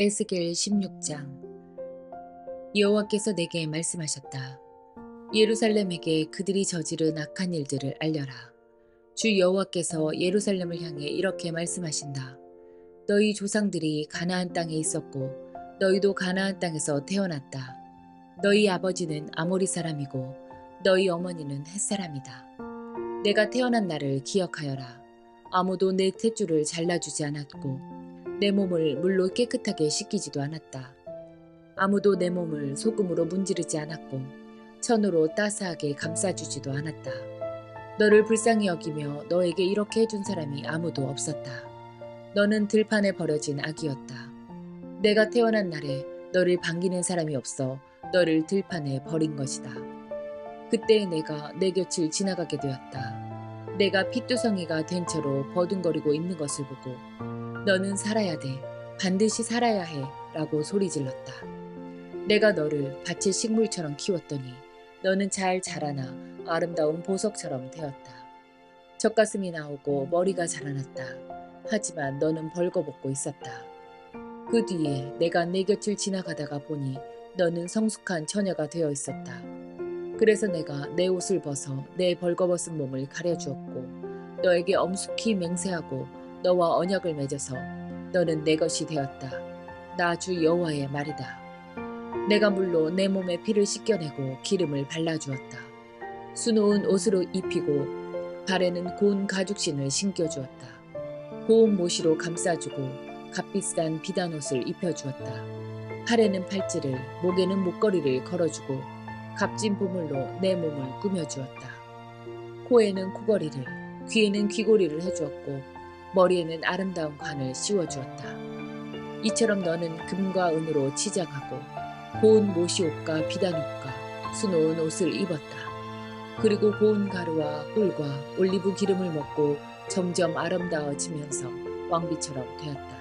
에스겔 16장 여호와께서 내게 말씀하셨다. 예루살렘에게 그들이 저지른 악한 일들을 알려라. 주 여호와께서 예루살렘을 향해 이렇게 말씀하신다. 너희 조상들이 가나안 땅에 있었고 너희도 가나안 땅에서 태어났다. 너희 아버지는 아모리 사람이고 너희 어머니는 햇 사람이다. 내가 태어난 날을 기억하여라. 아무도 내 탯줄을 잘라주지 않았고 내 몸을 물로 깨끗하게 씻기지도 않았다. 아무도 내 몸을 소금으로 문지르지 않았고 천으로 따스하게 감싸주지도 않았다. 너를 불쌍히 여기며 너에게 이렇게 해준 사람이 아무도 없었다. 너는 들판에 버려진 아기였다. 내가 태어난 날에 너를 반기는 사람이 없어 너를 들판에 버린 것이다. 그때 내가 내 곁을 지나가게 되었다. 내가 핏두성이가 된 채로 버둥거리고 있는 것을 보고 너는 살아야 돼. 반드시 살아야 해. 라고 소리 질렀다. 내가 너를 밭의 식물처럼 키웠더니 너는 잘 자라나 아름다운 보석처럼 되었다. 젖가슴이 나오고 머리가 자라났다. 하지만 너는 벌거벗고 있었다. 그 뒤에 내가 내 곁을 지나가다가 보니 너는 성숙한 처녀가 되어 있었다. 그래서 내가 내 옷을 벗어 내 벌거벗은 몸을 가려주었고 너에게 엄숙히 맹세하고 너와 언약을 맺어서 너는 내 것이 되었다. 나 주 여호와의 말이다. 내가 물로 내 몸에 피를 씻겨내고 기름을 발라주었다. 수놓은 옷으로 입히고 발에는 고운 가죽신을 신겨주었다. 고운 모시로 감싸주고 값비싼 비단 옷을 입혀주었다. 팔에는 팔찌를, 목에는 목걸이를 걸어주고 값진 보물로 내 몸을 꾸며주었다. 코에는 코걸이를, 귀에는 귀고리를 해주었고 머리에는 아름다운 관을 씌워주었다. 이처럼 너는 금과 은으로 치장하고 고운 모시옷과 비단옷과 수놓은 옷을 입었다. 그리고 고운 가루와 꿀과 올리브 기름을 먹고 점점 아름다워지면서 왕비처럼 되었다.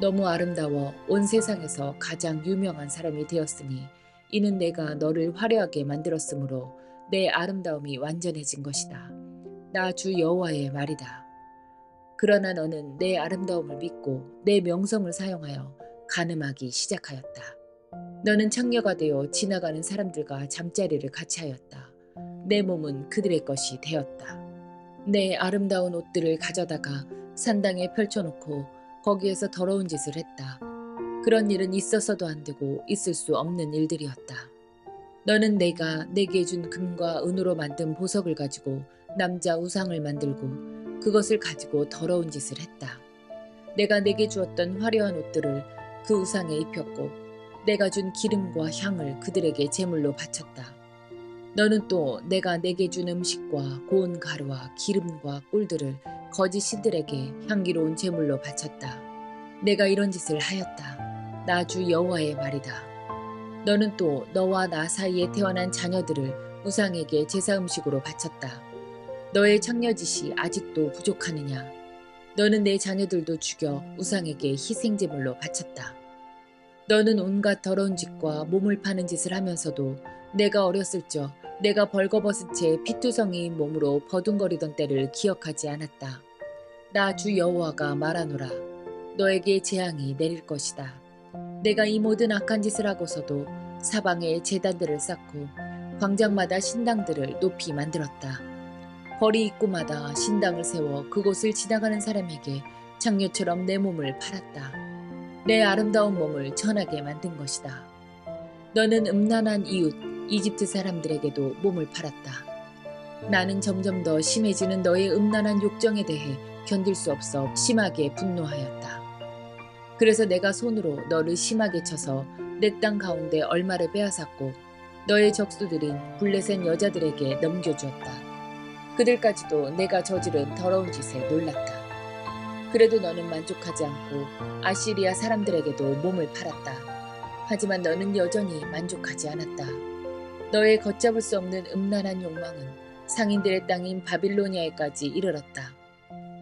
너무 아름다워 온 세상에서 가장 유명한 사람이 되었으니 이는 내가 너를 화려하게 만들었으므로 내 아름다움이 완전해진 것이다. 나 주 여호와의 말이다. 그러나 너는 내 아름다움을 믿고 내 명성을 사용하여 가늠하기 시작하였다. 너는 창녀가 되어 지나가는 사람들과 잠자리를 같이 하였다. 내 몸은 그들의 것이 되었다. 내 아름다운 옷들을 가져다가 산당에 펼쳐놓고 거기에서 더러운 짓을 했다. 그런 일은 있어서도 안 되고 있을 수 없는 일들이었다. 너는 내가 내게 준 금과 은으로 만든 보석을 가지고 남자 우상을 만들고 그것을 가지고 더러운 짓을 했다. 내가 내게 주었던 화려한 옷들을 그 우상에 입혔고 내가 준 기름과 향을 그들에게 제물로 바쳤다. 너는 또 내가 내게 준 음식과 고운 가루와 기름과 꿀들을 거짓 신들에게 향기로운 제물로 바쳤다. 내가 이런 짓을 하였다. 나 주 여호와의 말이다. 너는 또 너와 나 사이에 태어난 자녀들을 우상에게 제사 음식으로 바쳤다. 너의 창녀짓이 아직도 부족하느냐? 너는 내 자녀들도 죽여 우상에게 희생제물로 바쳤다. 너는 온갖 더러운 짓과 몸을 파는 짓을 하면서도 내가 어렸을 적 내가 벌거벗은 채 피투성이인 몸으로 버둥거리던 때를 기억하지 않았다. 나 주 여호와가 말하노라. 너에게 재앙이 내릴 것이다. 내가 이 모든 악한 짓을 하고서도 사방에 재단들을 쌓고 광장마다 신당들을 높이 만들었다. 거리 입구마다 신당을 세워 그곳을 지나가는 사람에게 장녀처럼 내 몸을 팔았다. 내 아름다운 몸을 천하게 만든 것이다. 너는 음란한 이웃 이집트 사람들에게도 몸을 팔았다. 나는 점점 더 심해지는 너의 음란한 욕정에 대해 견딜 수 없어 심하게 분노하였다. 그래서 내가 손으로 너를 심하게 쳐서 내 땅 가운데 얼마를 빼앗았고 너의 적수들인 블레셋 여자들에게 넘겨주었다. 그들까지도 내가 저지른 더러운 짓에 놀랐다. 그래도 너는 만족하지 않고 아시리아 사람들에게도 몸을 팔았다. 하지만 너는 여전히 만족하지 않았다. 너의 걷잡을 수 없는 음란한 욕망은 상인들의 땅인 바빌로니아에까지 이르렀다.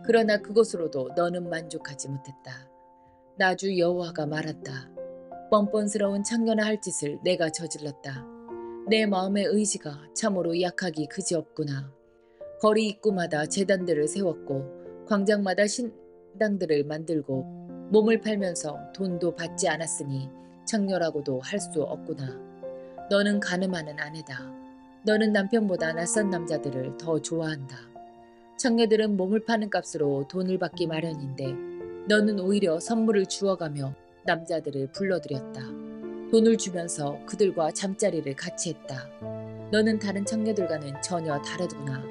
그러나 그것으로도 너는 만족하지 못했다. 나주 여호와가 말했다. 뻔뻔스러운 창녀나 할 짓을 내가 저질렀다. 내 마음의 의지가 참으로 약하기 그지없구나. 거리 입구마다 재단들을 세웠고 광장마다 신당들을 만들고 몸을 팔면서 돈도 받지 않았으니 청녀라고도 할 수 없구나. 너는 가늠하는 아내다. 너는 남편보다 낯선 남자들을 더 좋아한다. 청녀들은 몸을 파는 값으로 돈을 받기 마련인데 너는 오히려 선물을 주어가며 남자들을 불러들였다. 돈을 주면서 그들과 잠자리를 같이 했다. 너는 다른 청녀들과는 전혀 다르구나.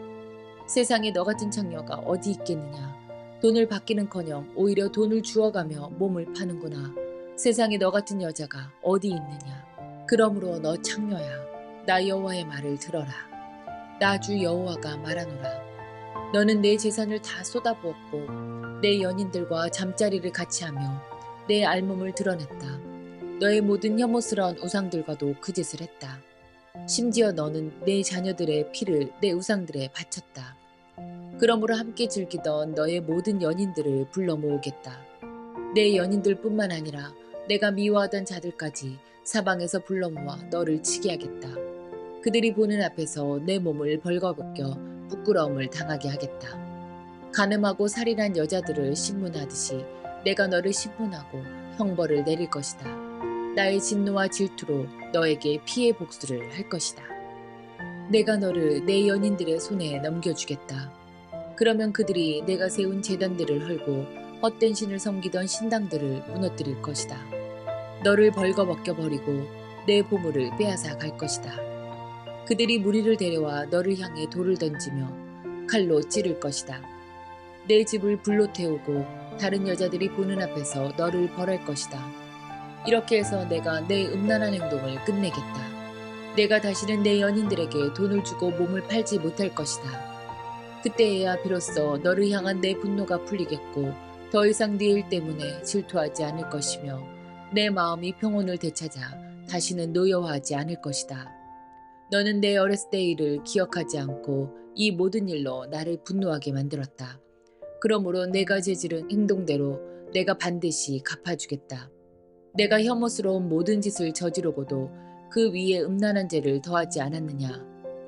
세상에 너 같은 청녀가 어디 있겠느냐. 돈을 받기는커녕 오히려 돈을 주어가며 몸을 파는구나. 세상에 너 같은 여자가 어디 있느냐. 그러므로 너 창녀야. 나 여호와의 말을 들어라. 나 주 여호와가 말하노라. 너는 내 재산을 다 쏟아부었고 내 연인들과 잠자리를 같이 하며 내 알몸을 드러냈다. 너의 모든 혐오스러운 우상들과도 그 짓을 했다. 심지어 너는 내 자녀들의 피를 내 우상들에 바쳤다. 그러므로 함께 즐기던 너의 모든 연인들을 불러 모으겠다. 내 연인들뿐만 아니라 내가 미워하던 자들까지 사방에서 불러 모아 너를 치게 하겠다. 그들이 보는 앞에서 내 몸을 벌거벗겨 부끄러움을 당하게 하겠다. 가늠하고 살인한 여자들을 신문하듯이 내가 너를 신문하고 형벌을 내릴 것이다. 나의 진노와 질투로 너에게 피해 복수를 할 것이다. 내가 너를 내 연인들의 손에 넘겨주겠다. 그러면 그들이 내가 세운 재단들을 헐고 헛된 신을 섬기던 신당들을 무너뜨릴 것이다. 너를 벌거벗겨 버리고 내 보물을 빼앗아 갈 것이다. 그들이 무리를 데려와 너를 향해 돌을 던지며 칼로 찌를 것이다. 내 집을 불로 태우고 다른 여자들이 보는 앞에서 너를 벌할 것이다. 이렇게 해서 내가 내 음란한 행동을 끝내겠다. 내가 다시는 내 연인들에게 돈을 주고 몸을 팔지 못할 것이다. 그때에야 비로소 너를 향한 내 분노가 풀리겠고 더 이상 네 일 때문에 질투하지 않을 것이며 내 마음이 평온을 되찾아 다시는 노여워하지 않을 것이다. 너는 내 어렸을 때 일을 기억하지 않고 이 모든 일로 나를 분노하게 만들었다. 그러므로 내가 저지른 행동대로 내가 반드시 갚아주겠다. 내가 혐오스러운 모든 짓을 저지르고도 그 위에 음란한 죄를 더하지 않았느냐.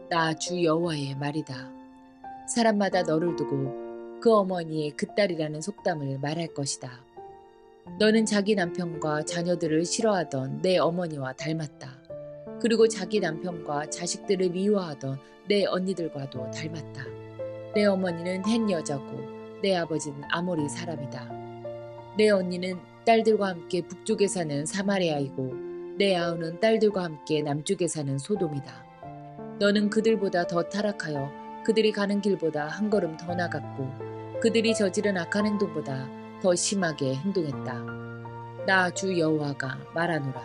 나 주 여호와의 말이다. 사람마다 너를 두고 그 어머니의 그 딸이라는 속담을 말할 것이다. 너는 자기 남편과 자녀들을 싫어하던 내 어머니와 닮았다. 그리고 자기 남편과 자식들을 미워하던 내 언니들과도 닮았다. 내 어머니는 헨 여자고 내 아버지는 아모리 사람이다. 내 언니는 딸들과 함께 북쪽에 사는 사마리아이고 내 아우는 딸들과 함께 남쪽에 사는 소돔이다. 너는 그들보다 더 타락하여 그들이 가는 길보다 한 걸음 더 나갔고 그들이 저지른 악한 행동보다 더 심하게 행동했다. 나 주 여호와가 말하노라.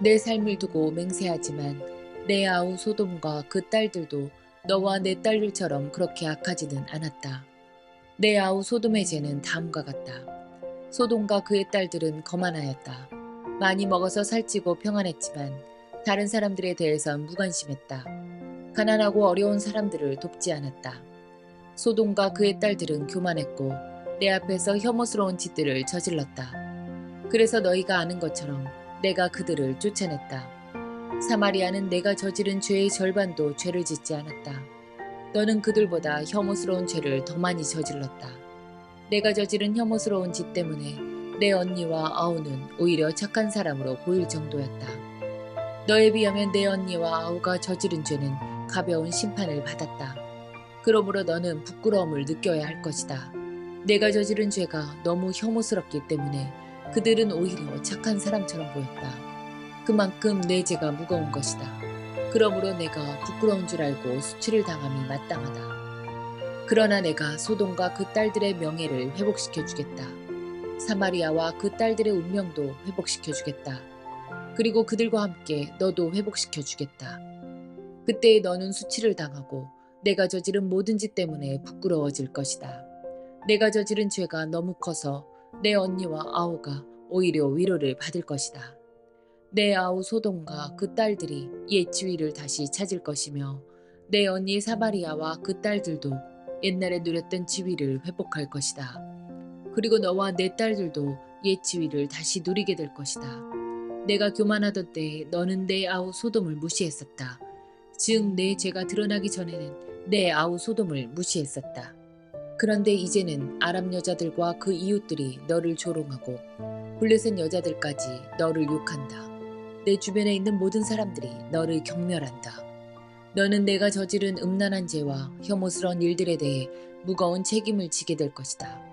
내 삶을 두고 맹세하지만 내 아우 소돔과 그 딸들도 너와 내 딸들처럼 그렇게 악하지는 않았다. 내 아우 소돔의 죄는 다음과 같다. 소돔과 그의 딸들은 거만하였다. 많이 먹어서 살찌고 평안했지만 다른 사람들에 대해선 무관심했다. 가난하고 어려운 사람들을 돕지 않았다. 소돔과 그의 딸들은 교만했고 내 앞에서 혐오스러운 짓들을 저질렀다. 그래서 너희가 아는 것처럼 내가 그들을 쫓아냈다. 사마리아는 내가 저지른 죄의 절반도 죄를 짓지 않았다. 너는 그들보다 혐오스러운 죄를 더 많이 저질렀다. 내가 저지른 혐오스러운 짓 때문에 내 언니와 아우는 오히려 착한 사람으로 보일 정도였다. 너에 비하면 내 언니와 아우가 저지른 죄는 가벼운 심판을 받았다. 그러므로 너는 부끄러움을 느껴야 할 것이다. 내가 저지른 죄가 너무 혐오스럽기 때문에 그들은 오히려 착한 사람처럼 보였다. 그만큼 내 죄가 무거운 것이다. 그러므로 내가 부끄러운 줄 알고 수치를 당함이 마땅하다. 그러나 내가 소돔과 그 딸들의 명예를 회복시켜 주겠다. 사마리아와 그 딸들의 운명도 회복시켜 주겠다. 그리고 그들과 함께 너도 회복시켜 주겠다. 그때 너는 수치를 당하고 내가 저지른 모든 짓 때문에 부끄러워질 것이다. 내가 저지른 죄가 너무 커서 내 언니와 아우가 오히려 위로를 받을 것이다. 내 아우 소돔과 그 딸들이 옛 지위를 다시 찾을 것이며 내 언니 사마리아와 그 딸들도 옛날에 누렸던 지위를 회복할 것이다. 그리고 너와 내 딸들도 옛 지위를 다시 누리게 될 것이다. 내가 교만하던 때에 너는 내 아우 소돔을 무시했었다. 즉 내 죄가 드러나기 전에는 내 아우 소돔을 무시했었다. 그런데 이제는 아랍 여자들과 그 이웃들이 너를 조롱하고 블레셋 여자들까지 너를 욕한다. 내 주변에 있는 모든 사람들이 너를 경멸한다. 너는 내가 저지른 음란한 죄와 혐오스러운 일들에 대해 무거운 책임을 지게 될 것이다.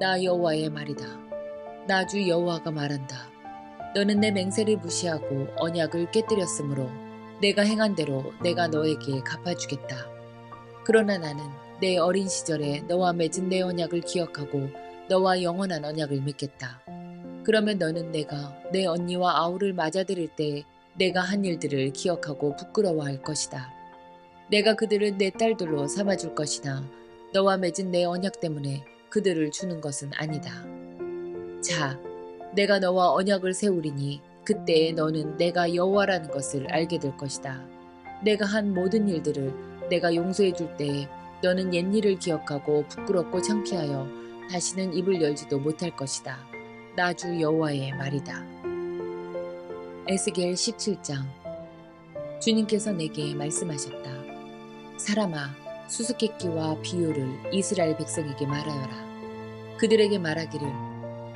나 여호와의 말이다. 나주 여호와가 말한다. 너는 내 맹세를 무시하고 언약을 깨뜨렸으므로 내가 행한 대로 내가 너에게 갚아주겠다. 그러나 나는 내 어린 시절에 너와 맺은 내 언약을 기억하고 너와 영원한 언약을 맺겠다. 그러면 너는 내가 내 언니와 아우를 맞아들일 때 내가 한 일들을 기억하고 부끄러워할 것이다. 내가 그들을 내 딸들로 삼아줄 것이나 너와 맺은 내 언약 때문에 그들을 주는 것은 아니다. 자, 내가 너와 언약을 세우리니 그때에 너는 내가 여호와라는 것을 알게 될 것이다. 내가 한 모든 일들을 내가 용서해 줄 때에 너는 옛 일을 기억하고 부끄럽고 창피하여 다시는 입을 열지도 못할 것이다. 나 주 여호와의 말이다. 에스겔 17장 주님께서 내게 말씀하셨다. 사람아, 수수께끼와 비유를 이스라엘 백성에게 말하여라. 그들에게 말하기를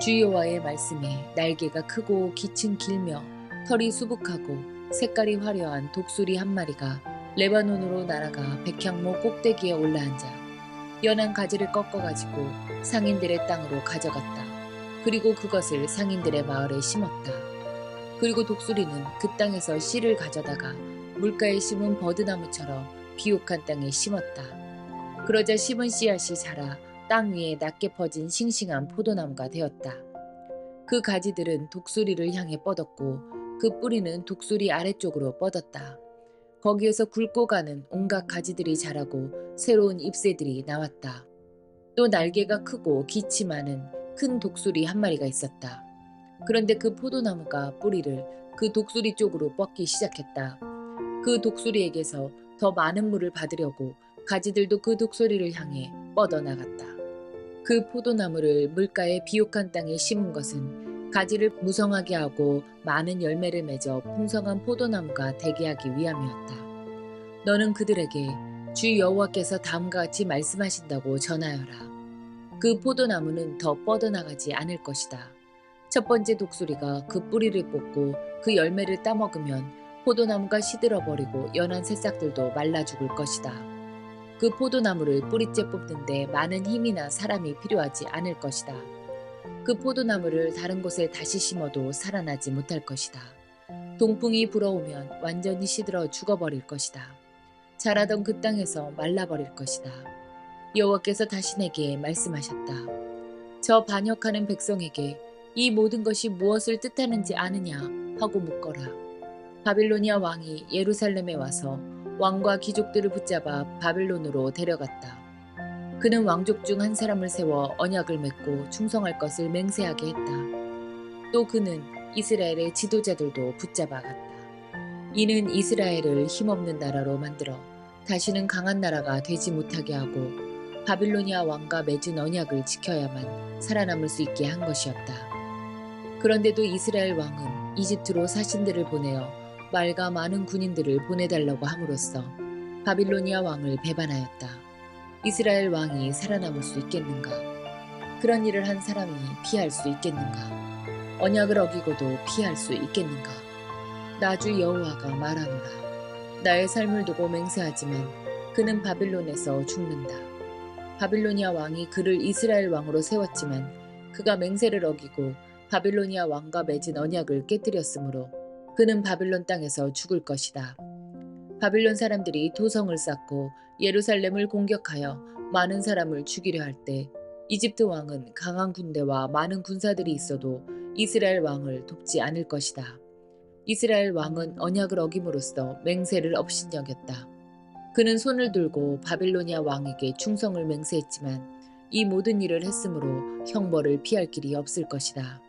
주 여호와의 말씀에 날개가 크고 기층 길며 털이 수북하고 색깔이 화려한 독수리 한 마리가 레바논으로 날아가 백향목 꼭대기에 올라앉아 연한 가지를 꺾어가지고 상인들의 땅으로 가져갔다. 그리고 그것을 상인들의 마을에 심었다. 그리고 독수리는 그 땅에서 씨를 가져다가 물가에 심은 버드나무처럼 비옥한 땅에 심었다. 그러자 심은 씨앗이 자라 땅 위에 낮게 퍼진 싱싱한 포도나무가 되었다. 그 가지들은 독수리를 향해 뻗었고 그 뿌리는 독수리 아래쪽으로 뻗었다. 거기에서 굵고 가는 온갖 가지들이 자라고 새로운 잎새들이 나왔다. 또 날개가 크고 기침하는 큰 독수리 한 마리가 있었다. 그런데 그 포도나무가 뿌리를 그 독수리 쪽으로 뻗기 시작했다. 그 독수리에게서 더 많은 물을 받으려고 가지들도 그 독수리를 향해 뻗어나갔다. 그 포도나무를 물가의 비옥한 땅에 심은 것은 가지를 무성하게 하고 많은 열매를 맺어 풍성한 포도나무가 되게 하기 위함이었다. 너는 그들에게 주 여호와께서 다음과 같이 말씀하신다고 전하여라. 그 포도나무는 더 뻗어나가지 않을 것이다. 첫 번째 독수리가 그 뿌리를 뽑고 그 열매를 따먹으면 포도나무가 시들어버리고 연한 새싹들도 말라 죽을 것이다. 그 포도나무를 뿌리째 뽑는데 많은 힘이나 사람이 필요하지 않을 것이다. 그 포도나무를 다른 곳에 다시 심어도 살아나지 못할 것이다. 동풍이 불어오면 완전히 시들어 죽어버릴 것이다. 자라던 그 땅에서 말라버릴 것이다. 여호와께서 다시 내게 말씀하셨다. 저 반역하는 백성에게 이 모든 것이 무엇을 뜻하는지 아느냐 하고 묻거라. 바빌로니아 왕이 예루살렘에 와서 왕과 귀족들을 붙잡아 바빌론으로 데려갔다. 그는 왕족 중 한 사람을 세워 언약을 맺고 충성할 것을 맹세하게 했다. 또 그는 이스라엘의 지도자들도 붙잡아 갔다. 이는 이스라엘을 힘없는 나라로 만들어 다시는 강한 나라가 되지 못하게 하고 바빌로니아 왕과 맺은 언약을 지켜야만 살아남을 수 있게 한 것이었다. 그런데도 이스라엘 왕은 이집트로 사신들을 보내어 말과 많은 군인들을 보내달라고 함으로써 바빌로니아 왕을 배반하였다. 이스라엘 왕이 살아남을 수 있겠는가? 그런 일을 한 사람이 피할 수 있겠는가? 언약을 어기고도 피할 수 있겠는가? 나주 여호와가 말하노라. 나의 삶을 두고 맹세하지만 그는 바빌론에서 죽는다. 바빌로니아 왕이 그를 이스라엘 왕으로 세웠지만 그가 맹세를 어기고 바빌로니아 왕과 맺은 언약을 깨뜨렸으므로 그는 바빌론 땅에서 죽을 것이다. 바빌론 사람들이 토성을 쌓고 예루살렘을 공격하여 많은 사람을 죽이려 할 때 이집트 왕은 강한 군대와 많은 군사들이 있어도 이스라엘 왕을 돕지 않을 것이다. 이스라엘 왕은 언약을 어김으로써 맹세를 업신여겼다. 그는 손을 들고 바빌로니아 왕에게 충성을 맹세했지만 이 모든 일을 했으므로 형벌을 피할 길이 없을 것이다.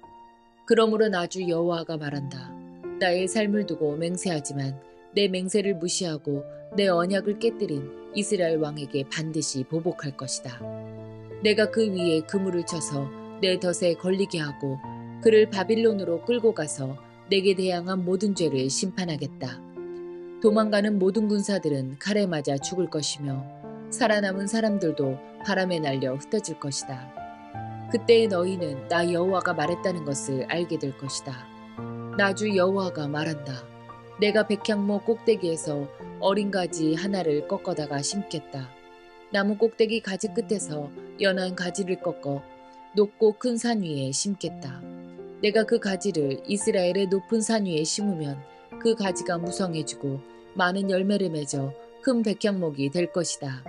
그러므로 나주 여호와가 말한다. 나의 삶을 두고 맹세하지만 내 맹세를 무시하고 내 언약을 깨뜨린 이스라엘 왕에게 반드시 보복할 것이다. 내가 그 위에 그물을 쳐서 내 덫에 걸리게 하고 그를 바빌론으로 끌고 가서 내게 대항한 모든 죄를 심판하겠다. 도망가는 모든 군사들은 칼에 맞아 죽을 것이며 살아남은 사람들도 바람에 날려 흩어질 것이다. 그때 너희는 나 여호와가 말했다는 것을 알게 될 것이다. 나주 여호와가 말한다. 내가 백향모 꼭대기에서 어린 가지 하나를 꺾어다가 심겠다. 나무 꼭대기 가지 끝에서 연한 가지를 꺾어 높고 큰 산 위에 심겠다. 내가 그 가지를 이스라엘의 높은 산 위에 심으면 그 가지가 무성해지고 많은 열매를 맺어 큰 백향목이 될 것이다.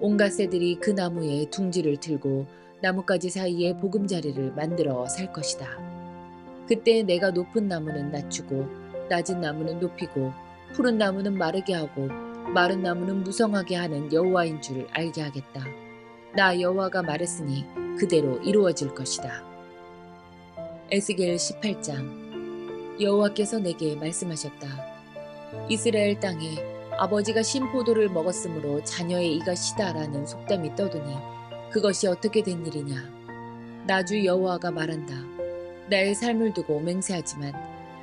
온갖 새들이 그 나무에 둥지를 틀고 나뭇가지 사이에 보금자리를 만들어 살 것이다. 그때 내가 높은 나무는 낮추고 낮은 나무는 높이고 푸른 나무는 마르게 하고 마른 나무는 무성하게 하는 여호와인 줄 알게 하겠다. 나 여호와가 말했으니 그대로 이루어질 것이다. 에스겔 18장 여호와께서 내게 말씀하셨다. 이스라엘 땅에 아버지가 신포도를 먹었으므로 자녀의 이가 시다라는 속담이 떠도니 그것이 어떻게 된 일이냐. 나주 여호와가 말한다. 나의 삶을 두고 맹세하지만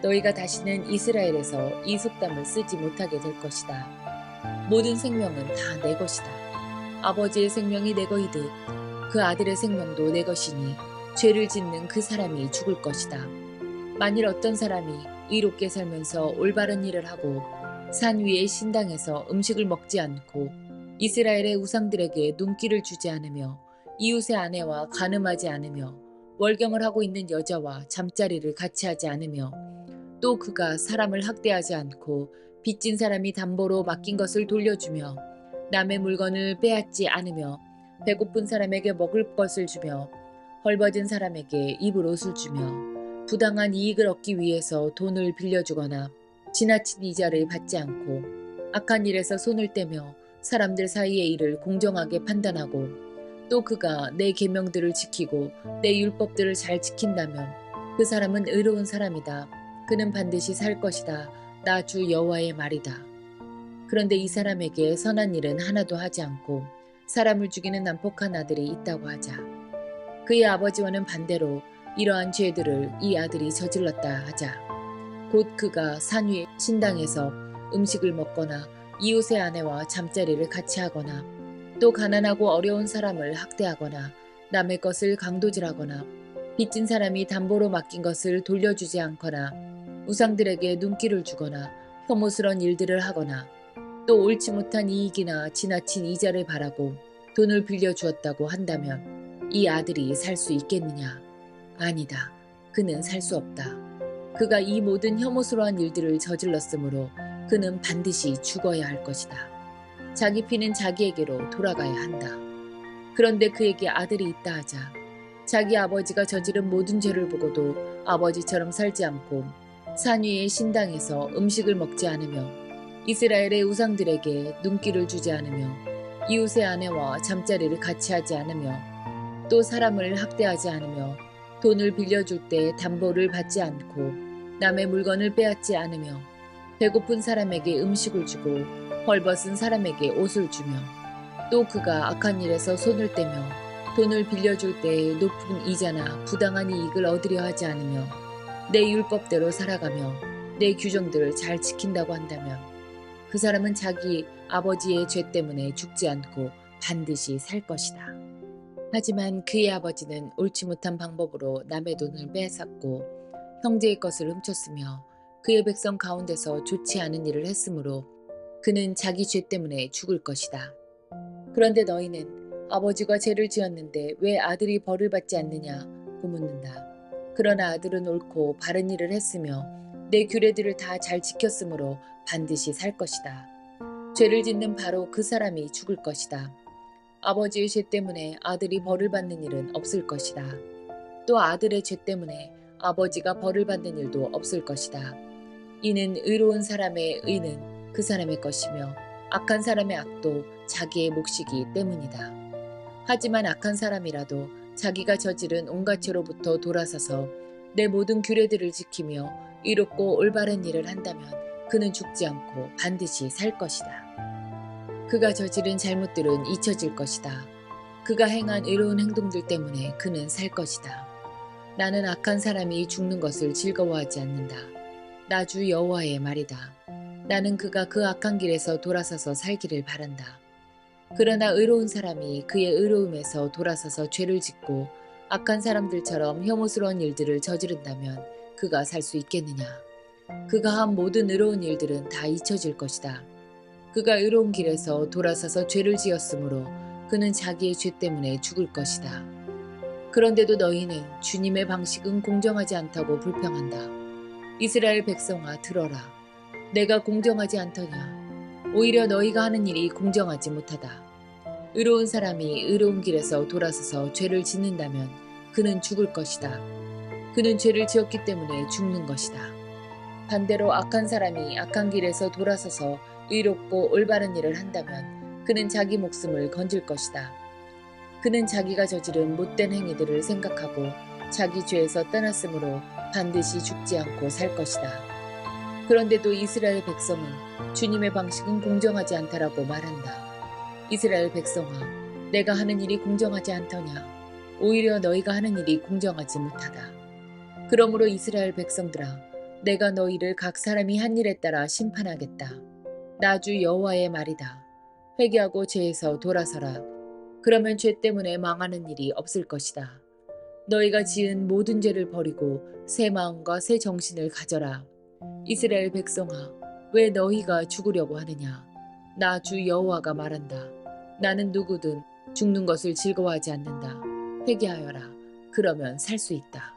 너희가 다시는 이스라엘에서 이 속담을 쓰지 못하게 될 것이다. 모든 생명은 다 내 것이다. 아버지의 생명이 내 거이듯 그 아들의 생명도 내 것이니 죄를 짓는 그 사람이 죽을 것이다. 만일 어떤 사람이 의롭게 살면서 올바른 일을 하고 산 위의 신당에서 음식을 먹지 않고 이스라엘의 우상들에게 눈길을 주지 않으며 이웃의 아내와 간음하지 않으며 월경을 하고 있는 여자와 잠자리를 같이 하지 않으며 또 그가 사람을 학대하지 않고 빚진 사람이 담보로 맡긴 것을 돌려주며 남의 물건을 빼앗지 않으며 배고픈 사람에게 먹을 것을 주며 헐벗은 사람에게 입을 옷을 주며 부당한 이익을 얻기 위해서 돈을 빌려주거나 지나친 이자를 받지 않고 악한 일에서 손을 떼며 사람들 사이의 일을 공정하게 판단하고 또 그가 내 계명들을 지키고 내 율법들을 잘 지킨다면 그 사람은 의로운 사람이다. 그는 반드시 살 것이다. 나 주 여호와의 말이다. 그런데 이 사람에게 선한 일은 하나도 하지 않고 사람을 죽이는 난폭한 아들이 있다고 하자. 그의 아버지와는 반대로 이러한 죄들을 이 아들이 저질렀다 하자. 곧 그가 산 위의 신당에서 음식을 먹거나 이웃의 아내와 잠자리를 같이 하거나 또 가난하고 어려운 사람을 학대하거나 남의 것을 강도질하거나 빚진 사람이 담보로 맡긴 것을 돌려주지 않거나 우상들에게 눈길을 주거나 혐오스런 일들을 하거나 또 옳지 못한 이익이나 지나친 이자를 바라고 돈을 빌려주었다고 한다면 이 아들이 살 수 있겠느냐? 아니다. 그는 살 수 없다. 그가 이 모든 혐오스러운 일들을 저질렀으므로 그는 반드시 죽어야 할 것이다. 자기 피는 자기에게로 돌아가야 한다. 그런데 그에게 아들이 있다 하자. 자기 아버지가 저지른 모든 죄를 보고도 아버지처럼 살지 않고 산 위의 신당에서 음식을 먹지 않으며 이스라엘의 우상들에게 눈길을 주지 않으며 이웃의 아내와 잠자리를 같이 하지 않으며 또 사람을 학대하지 않으며 돈을 빌려줄 때 담보를 받지 않고 남의 물건을 빼앗지 않으며 배고픈 사람에게 음식을 주고 헐벗은 사람에게 옷을 주며 또 그가 악한 일에서 손을 떼며 돈을 빌려줄 때 높은 이자나 부당한 이익을 얻으려 하지 않으며 내 율법대로 살아가며 내 규정들을 잘 지킨다고 한다면 그 사람은 자기 아버지의 죄 때문에 죽지 않고 반드시 살 것이다. 하지만 그의 아버지는 옳지 못한 방법으로 남의 돈을 빼앗았고 형제의 것을 훔쳤으며 그의 백성 가운데서 좋지 않은 일을 했으므로 그는 자기 죄 때문에 죽을 것이다. 그런데 너희는 아버지가 죄를 지었는데 왜 아들이 벌을 받지 않느냐고 묻는다. 그러나 아들은 옳고 바른 일을 했으며 내 규례들을 다 잘 지켰으므로 반드시 살 것이다. 죄를 짓는 바로 그 사람이 죽을 것이다. 아버지의 죄 때문에 아들이 벌을 받는 일은 없을 것이다. 또 아들의 죄 때문에 아버지가 벌을 받는 일도 없을 것이다. 이는 의로운 사람의 의는 그 사람의 것이며 악한 사람의 악도 자기의 몫이기 때문이다. 하지만 악한 사람이라도 자기가 저지른 온갖 죄로부터 돌아서서 내 모든 규례들을 지키며 이롭고 올바른 일을 한다면 그는 죽지 않고 반드시 살 것이다. 그가 저지른 잘못들은 잊혀질 것이다. 그가 행한 의로운 행동들 때문에 그는 살 것이다. 나는 악한 사람이 죽는 것을 즐거워하지 않는다. 나주 여호와의 말이다. 나는 그가 그 악한 길에서 돌아서서 살기를 바란다. 그러나 의로운 사람이 그의 의로움에서 돌아서서 죄를 짓고 악한 사람들처럼 혐오스러운 일들을 저지른다면 그가 살 수 있겠느냐? 그가 한 모든 의로운 일들은 다 잊혀질 것이다. 그가 의로운 길에서 돌아서서 죄를 지었으므로 그는 자기의 죄 때문에 죽을 것이다. 그런데도 너희는 주님의 방식은 공정하지 않다고 불평한다. 이스라엘 백성아 들어라. 내가 공정하지 않더냐. 오히려 너희가 하는 일이 공정하지 못하다. 의로운 사람이 의로운 길에서 돌아서서 죄를 짓는다면 그는 죽을 것이다. 그는 죄를 지었기 때문에 죽는 것이다. 반대로 악한 사람이 악한 길에서 돌아서서 의롭고 올바른 일을 한다면 그는 자기 목숨을 건질 것이다. 그는 자기가 저지른 못된 행위들을 생각하고 자기 죄에서 떠났으므로 반드시 죽지 않고 살 것이다. 그런데도 이스라엘 백성은 주님의 방식은 공정하지 않다라고 말한다. 이스라엘 백성아, 내가 하는 일이 공정하지 않더냐? 오히려 너희가 하는 일이 공정하지 못하다. 그러므로 이스라엘 백성들아, 내가 너희를 각 사람이 한 일에 따라 심판하겠다. 나주 여호와의 말이다. 회개하고 죄에서 돌아서라. 그러면 죄 때문에 망하는 일이 없을 것이다. 너희가 지은 모든 죄를 버리고 새 마음과 새 정신을 가져라. 이스라엘 백성아, 왜 너희가 죽으려고 하느냐? 나 주 여호와가 말한다. 나는 누구든 죽는 것을 즐거워하지 않는다. 회개하여라. 그러면 살 수 있다.